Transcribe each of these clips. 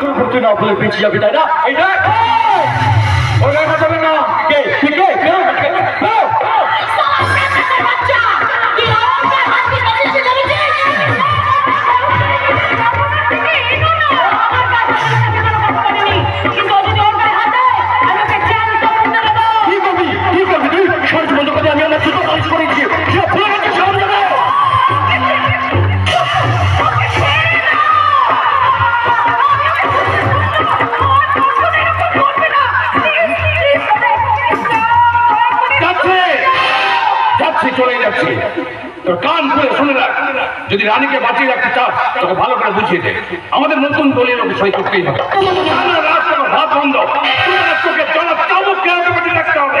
করতে না বলে বেঁচে যাবে তাই না? দেখ ওরা যাবে না। কে? কে? কে? বাঁচিয়ে রাখতে চাও, তোকে ভালো করে বুঝিয়ে দে। আমাদের নতুন দলীয় লোক সই করতেই হবে। রাস্তা ভাত বন্ধ। চাবুক কেন রাখতে হবে।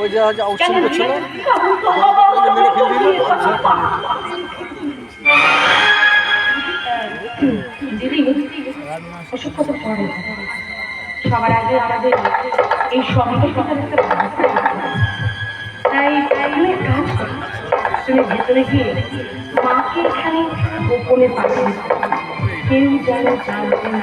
ওই যে যে কেন আউটসোর্স ছিল মেরে ফেল দিল সবার আগে আমাদের এই একটা তাই এক কাজ করি। তুমি ভেতরে গিয়ে মাকে এখানে গোপনে পাঠিয়ে কেউ যেন জানতে না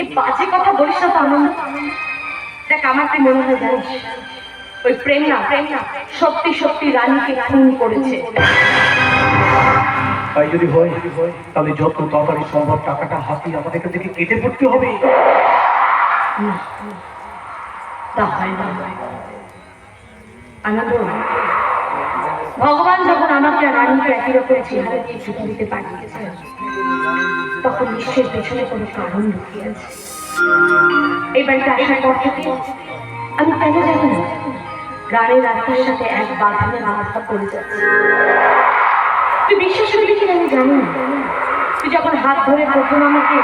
এই বাজে কথা বলিস না তো আনন্দ। দেখ আমার কি মনে হয় জানিস? ওই প্রেম না প্রেম না সত্যি সত্যি রানীকে খুন করেছে। তাই যদি হয় তাহলে যত তাড়াতাড়ি সম্ভব টাকাটা হাতিয়ে আমাদের কাছ থেকে কেটে পড়তে হবে। তা হয় না। আনন্দ ভগবান যখন আমাকে আর রানীকে একই রকম চেহারা দিয়ে পৃথিবীতে পাঠিয়েছে। তখন নিশ্চয়ই পেছনে কোনো কারণ লুকিয়ে আছে এই বাড়িতে আসার পর থেকে আমি কেন জানি না। রানের আত্মার সাথে এক বাঁধনে আত্মা করে যাচ্ছে। তুই বিশ্বাস করবি কিনা আমি জানি না। তুই যখন হাত ধরে প্রথম আমাকে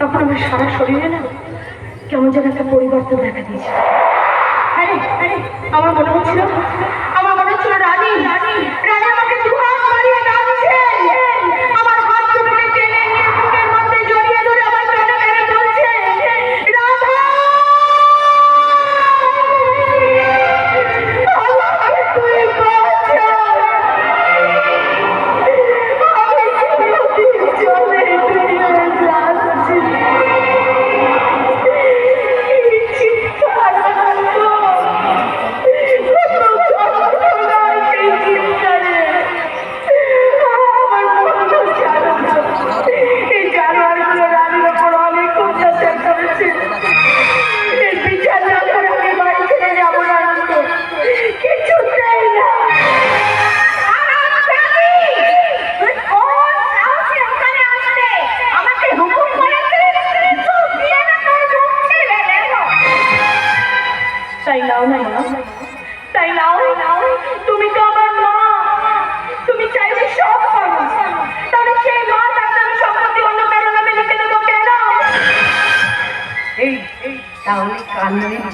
তখন আমার সারা শরীরে না কেমন যেন একটা পরিবর্তন দেখা দিয়েছে। আরে আরে, আমার মনে হচ্ছিল আমার মনে হচ্ছিল রানী। রানী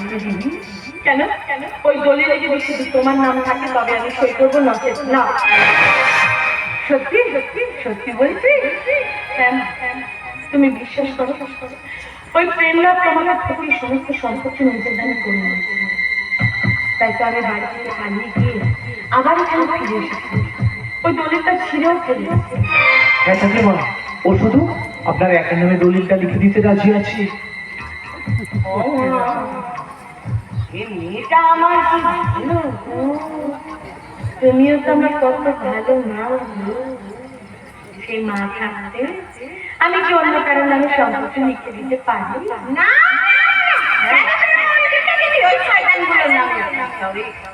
দিবি কেন? কেন ওই দলিলে যদি শুধু তোমার নাম থাকে তবে আমি সই করব নচেত না। সত্যি? সত্যি সত্যি বলছি? হ্যাঁ হ্যাঁ। তুমি বিশ্বাস করো? ওই প্রেমলা সমস্ত সম্পত্তি নিজের দানে করে তাই তো আমি বাড়ি থেকে পালিয়ে গিয়ে আবার এখানে ফিরে এসেছি। ওই দলিলটা ছিঁড়েও হ্যাঁ ঠাকুমা ও শুধু আপনার একের নামে দলিলটা লিখে দিতে রাজি আছি? মেয়েটা আমার কি ভালো তুমিও তো আমার কত ভালো মা সেই মা থাকতে আমি কি অন্য কারণ আমি সম্পত্তি লিখে দিতে পারি না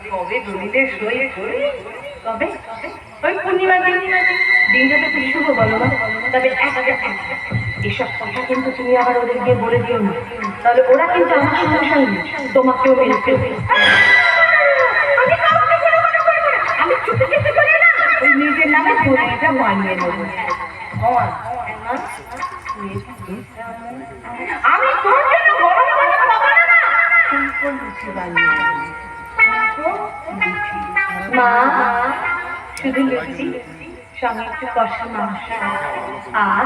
কবে দলিলের সই কবে ওই পূর্ণিমা দিন দিনটা তো শুভ বলো তবে একটা এসব কথা কিন্তু তুমি আবার ওদের গিয়ে বলে দিও না। তাহলে ওরা কিন্তু আমার সঙ্গে সঙ্গে তোমাকেও মেরে ফেলবে নিজের নামে দলিলটা বানিয়ে নেব। আমি তোর জন্য বড় বড় কথা না। সিম্পল লুচি বানিয়ে মা শুধু লুচি সঙ্গে একটু কষা মাংস আহ